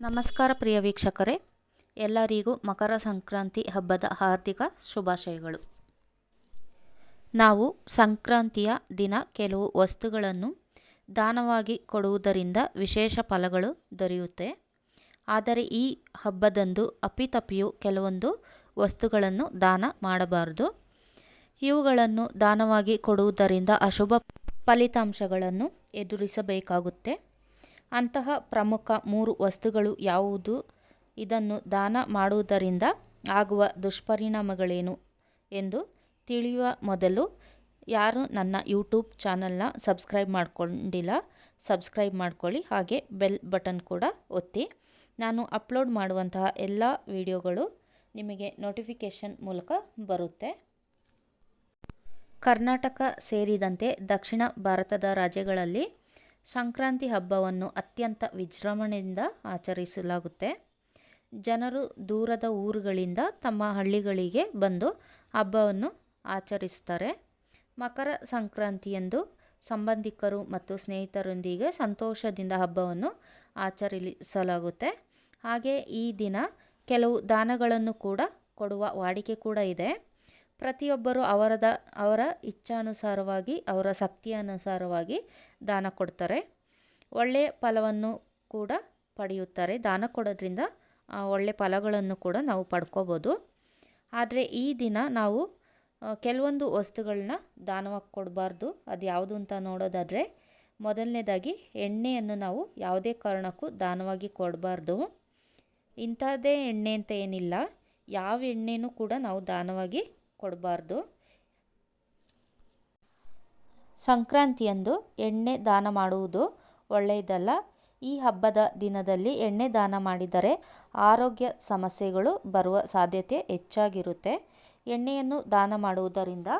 ನಮಸ್ಕಾರ ಪ್ರಿಯ ವೀಕ್ಷಕರೇ. ಎಲ್ಲರಿಗೂ ಮಕರ ಸಂಕ್ರಾಂತಿ ಹಬ್ಬದ ಹಾರ್ದಿಕ ಶುಭಾಶಯಗಳು. ನಾವು ಸಂಕ್ರಾಂತಿಯ ದಿನ ಕೆಲವು ವಸ್ತುಗಳನ್ನು ದಾನವಾಗಿ ಕೊಡುವುದರಿಂದ ವಿಶೇಷ ಫಲಗಳು ದೊರೆಯುತ್ತೆ. ಆದರೆ ಈ ಹಬ್ಬದಂದು ಅಪಿತಪಿಯು ಕೆಲವೊಂದು ವಸ್ತುಗಳನ್ನು ದಾನ ಮಾಡಬಾರದು. ಇವುಗಳನ್ನು ದಾನವಾಗಿ ಕೊಡುವುದರಿಂದ ಅಶುಭ ಫಲಿತಾಂಶಗಳನ್ನು ಎದುರಿಸಬೇಕಾಗುತ್ತೆ. ಅಂತಹ ಪ್ರಮುಖ ಮೂರು ವಸ್ತುಗಳು ಯಾವುದು? ಇದನ್ನು ದಾನ ಮಾಡುವುದರಿಂದ ಆಗುವ ದುಷ್ಪರಿಣಾಮಗಳೇನು ಎಂದು ತಿಳಿಯುವ ಮೊದಲು, ಯಾರು ನನ್ನ ಯೂಟ್ಯೂಬ್ ಚಾನಲ್ನ ಸಬ್ಸ್ಕ್ರೈಬ್ ಮಾಡಿಕೊಂಡಿಲ್ಲ, ಸಬ್ಸ್ಕ್ರೈಬ್ ಮಾಡ್ಕೊಳ್ಳಿ. ಹಾಗೆ ಬೆಲ್ ಬಟನ್ ಕೂಡ ಒತ್ತಿ. ನಾನು ಅಪ್ಲೋಡ್ ಮಾಡುವಂತಹ ಎಲ್ಲ ವಿಡಿಯೋಗಳು ನಿಮಗೆ ನೋಟಿಫಿಕೇಷನ್ ಮೂಲಕ ಬರುತ್ತೆ. ಕರ್ನಾಟಕ ಸೇರಿದಂತೆ ದಕ್ಷಿಣ ಭಾರತದ ರಾಜ್ಯಗಳಲ್ಲಿ ಸಂಕ್ರಾಂತಿ ಹಬ್ಬವನ್ನು ಅತ್ಯಂತ ವಿಜೃಂಭಣೆಯಿಂದ ಆಚರಿಸಲಾಗುತ್ತೆ. ಜನರು ದೂರದ ಊರುಗಳಿಂದ ತಮ್ಮ ಹಳ್ಳಿಗಳಿಗೆ ಬಂದು ಹಬ್ಬವನ್ನು ಆಚರಿಸ್ತಾರೆ. ಮಕರ ಸಂಕ್ರಾಂತಿಯಂದು ಸಂಬಂಧಿಕರು ಮತ್ತು ಸ್ನೇಹಿತರೊಂದಿಗೆ ಸಂತೋಷದಿಂದ ಹಬ್ಬವನ್ನು ಆಚರಿಸಲಾಗುತ್ತೆ. ಹಾಗೆ ಈ ದಿನ ಕೆಲವು ದಾನಗಳನ್ನು ಕೂಡ ಕೊಡುವ ವಾಡಿಕೆ ಕೂಡ ಇದೆ. ಪ್ರತಿಯೊಬ್ಬರು ಅವರದ, ಅವರ ಇಚ್ಛಾನುಸಾರವಾಗಿ, ಅವರ ಶಕ್ತಿಯನುಸಾರವಾಗಿ ದಾನ ಕೊಡ್ತಾರೆ. ಒಳ್ಳೆಯ ಫಲವನ್ನು ಕೂಡ ಪಡೆಯುತ್ತಾರೆ. ದಾನ ಕೊಡೋದ್ರಿಂದ ಒಳ್ಳೆಯ ಫಲಗಳನ್ನು ಕೂಡ ನಾವು ಪಡ್ಕೋಬೋದು. ಆದರೆ ಈ ದಿನ ನಾವು ಕೆಲವೊಂದು ವಸ್ತುಗಳನ್ನ ದಾನವಾಗಿ ಕೊಡಬಾರ್ದು. ಅದು ಯಾವುದು ಅಂತ ನೋಡೋದಾದರೆ, ಮೊದಲನೇದಾಗಿ ಎಣ್ಣೆಯನ್ನು ನಾವು ಯಾವುದೇ ಕಾರಣಕ್ಕೂ ದಾನವಾಗಿ ಕೊಡಬಾರ್ದು. ಇಂಥದ್ದೇ ಎಣ್ಣೆ ಅಂತ ಏನಿಲ್ಲ. ಯಾವ ಎಣ್ಣೆನೂ ಕೂಡ ನಾವು ದಾನವಾಗಿ ಕೊಡಬಾರ್ದು. ಸಂಕ್ರಾಂತಿಯಂದು ಎಣ್ಣೆ ದಾನ ಮಾಡುವುದು ಒಳ್ಳೆಯದಲ್ಲ. ಈ ಹಬ್ಬದ ದಿನದಲ್ಲಿ ಎಣ್ಣೆ ದಾನ ಮಾಡಿದರೆ ಆರೋಗ್ಯ ಸಮಸ್ಯೆಗಳು ಬರುವ ಸಾಧ್ಯತೆ ಹೆಚ್ಚಾಗಿರುತ್ತೆ. ಎಣ್ಣೆಯನ್ನು ದಾನ ಮಾಡುವುದರಿಂದ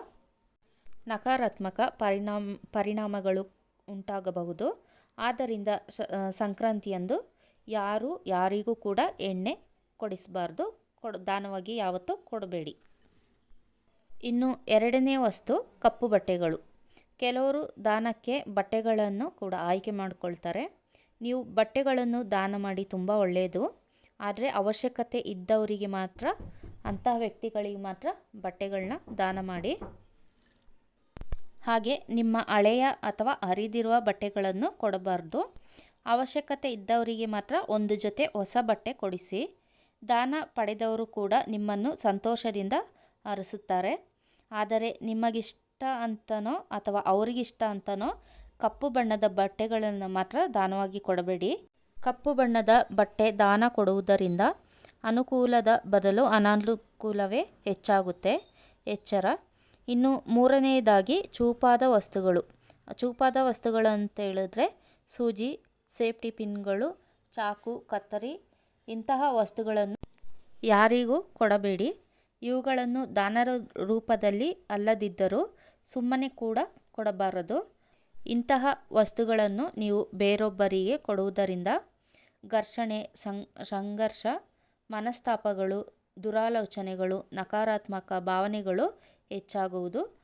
ನಕಾರಾತ್ಮಕ ಪರಿಣಾಮ, ಪರಿಣಾಮಗಳು ಉಂಟಾಗಬಹುದು. ಆದ್ದರಿಂದ ಸಂಕ್ರಾಂತಿಯಂದು ಯಾರು ಯಾರಿಗೂ ಕೂಡ ಎಣ್ಣೆ ಕೊಡಿಸಬಾರ್ದು. ಕೊಡ, ದಾನವಾಗಿ ಯಾವತ್ತೂ ಕೊಡಬೇಡಿ. ಇನ್ನು ಎರಡನೇ ವಸ್ತು ಕಪ್ಪು ಬಟ್ಟೆಗಳು. ಕೆಲವರು ದಾನಕ್ಕೆ ಬಟ್ಟೆಗಳನ್ನು ಕೂಡ ಆಯ್ಕೆ ಮಾಡಿಕೊಳ್ತಾರೆ. ನೀವು ಬಟ್ಟೆಗಳನ್ನು ದಾನ ಮಾಡಿ ತುಂಬ ಒಳ್ಳೆಯದು. ಆದರೆ ಅವಶ್ಯಕತೆ ಇದ್ದವರಿಗೆ ಮಾತ್ರ, ಅಂತಹ ವ್ಯಕ್ತಿಗಳಿಗೆ ಮಾತ್ರ ಬಟ್ಟೆಗಳನ್ನ ದಾನ ಮಾಡಿ. ಹಾಗೆ ನಿಮ್ಮ ಹಳೆಯ ಅಥವಾ ಹರಿದಿರುವ ಬಟ್ಟೆಗಳನ್ನು ಕೊಡಬಾರ್ದು. ಅವಶ್ಯಕತೆ ಇದ್ದವರಿಗೆ ಮಾತ್ರ ಒಂದು ಜೊತೆ ಹೊಸ ಬಟ್ಟೆ ಕೊಡಿಸಿ. ದಾನ ಪಡೆದವರು ಕೂಡ ನಿಮ್ಮನ್ನು ಸಂತೋಷದಿಂದ ಹರಿಸುತ್ತಾರೆ ಆದರೆ ನಿಮಗಿಷ್ಟ ಅಂತನೋ ಅಥವಾ ಅವರಿಗಿಷ್ಟ ಅಂತನೋ ಕಪ್ಪು ಬಣ್ಣದ ಬಟ್ಟೆಗಳನ್ನು ಮಾತ್ರ ದಾನವಾಗಿ ಕೊಡಬೇಡಿ. ಕಪ್ಪು ಬಣ್ಣದ ಬಟ್ಟೆ ದಾನ ಕೊಡುವುದರಿಂದ ಅನುಕೂಲದ ಬದಲು ಅನಾನುಕೂಲವೇ ಹೆಚ್ಚಾಗುತ್ತೆ. ಎಚ್ಚರ. ಇನ್ನು ಮೂರನೆಯದಾಗಿ ಚೂಪಾದ ವಸ್ತುಗಳು. ಚೂಪಾದ ವಸ್ತುಗಳು ಅಂತ ಹೇಳಿದ್ರೆ ಸೂಜಿ, ಸೇಫ್ಟಿ ಪಿನ್ಗಳು, ಚಾಕು, ಕತ್ತರಿ ಇಂತಹ ವಸ್ತುಗಳನ್ನು ಯಾರಿಗೂ ಕೊಡಬೇಡಿ. ಇವುಗಳನ್ನು ದಾನರ ರೂಪದಲ್ಲಿ ಅಲ್ಲದಿದ್ದರೂ ಸುಮ್ಮನೆ ಕೂಡ ಕೊಡಬಾರದು. ಇಂತಹ ವಸ್ತುಗಳನ್ನು ನೀವು ಬೇರೊಬ್ಬರಿಗೆ ಕೊಡುವುದರಿಂದ ಘರ್ಷಣೆ ಸಂಘರ್ಷ, ಮನಸ್ತಾಪಗಳು, ದುರಾಲೋಚನೆಗಳು, ನಕಾರಾತ್ಮಕ ಭಾವನೆಗಳು ಹೆಚ್ಚಾಗುವುದು.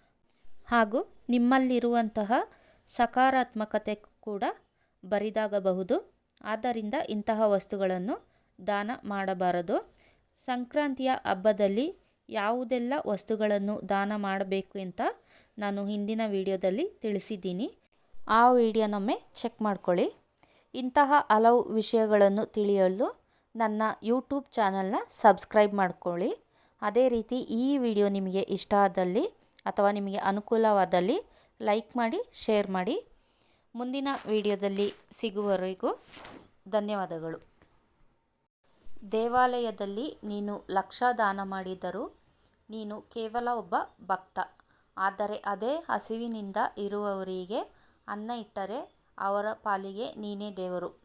ಹಾಗೂ ನಿಮ್ಮಲ್ಲಿರುವಂತಹ ಸಕಾರಾತ್ಮಕತೆ ಕೂಡ ಬರಿದಾಗಬಹುದು. ಆದ್ದರಿಂದ ಇಂತಹ ವಸ್ತುಗಳನ್ನು ದಾನ ಮಾಡಬಾರದು. ಸಂಕ್ರಾಂತಿಯ ಹಬ್ಬದಲ್ಲಿ ಯಾವುದೆಲ್ಲ ವಸ್ತುಗಳನ್ನು ದಾನ ಮಾಡಬೇಕು ಅಂತ ನಾನು ಹಿಂದಿನ ವಿಡಿಯೋದಲ್ಲಿ ತಿಳಿಸಿದ್ದೀನಿ. ಆ ವಿಡಿಯೋನೊಮ್ಮೆ ಚೆಕ್ ಮಾಡ್ಕೊಳ್ಳಿ. ಇಂತಹ ಹಲವು ವಿಷಯಗಳನ್ನು ತಿಳಿಯಲು ನನ್ನ ಯೂಟ್ಯೂಬ್ ಚಾನಲ್ನ ಸಬ್ಸ್ಕ್ರೈಬ್ ಮಾಡ್ಕೊಳ್ಳಿ. ಅದೇ ರೀತಿ ಈ ವಿಡಿಯೋ ನಿಮಗೆ ಇಷ್ಟ ಆದಲ್ಲಿ ಅಥವಾ ನಿಮಗೆ ಅನುಕೂಲವಾದಲ್ಲಿ ಲೈಕ್ ಮಾಡಿ, ಶೇರ್ ಮಾಡಿ. ಮುಂದಿನ ವಿಡಿಯೋದಲ್ಲಿ ಸಿಗುವವರೆಗೂ ಧನ್ಯವಾದಗಳು. ದೇವಾಲಯದಲ್ಲಿ ನೀನು ಲಕ್ಷ ದಾನ ಮಾಡಿದರೂ ನೀನು ಕೇವಲ ಒಬ್ಬ ಭಕ್ತ. ಆದರೆ ಅದೇ ಹಸಿವಿನಿಂದ ಇರುವವರಿಗೆ ಅನ್ನ ಇಟ್ಟರೆ ಅವರ ಪಾಲಿಗೆ ನೀನೇ ದೇವರು.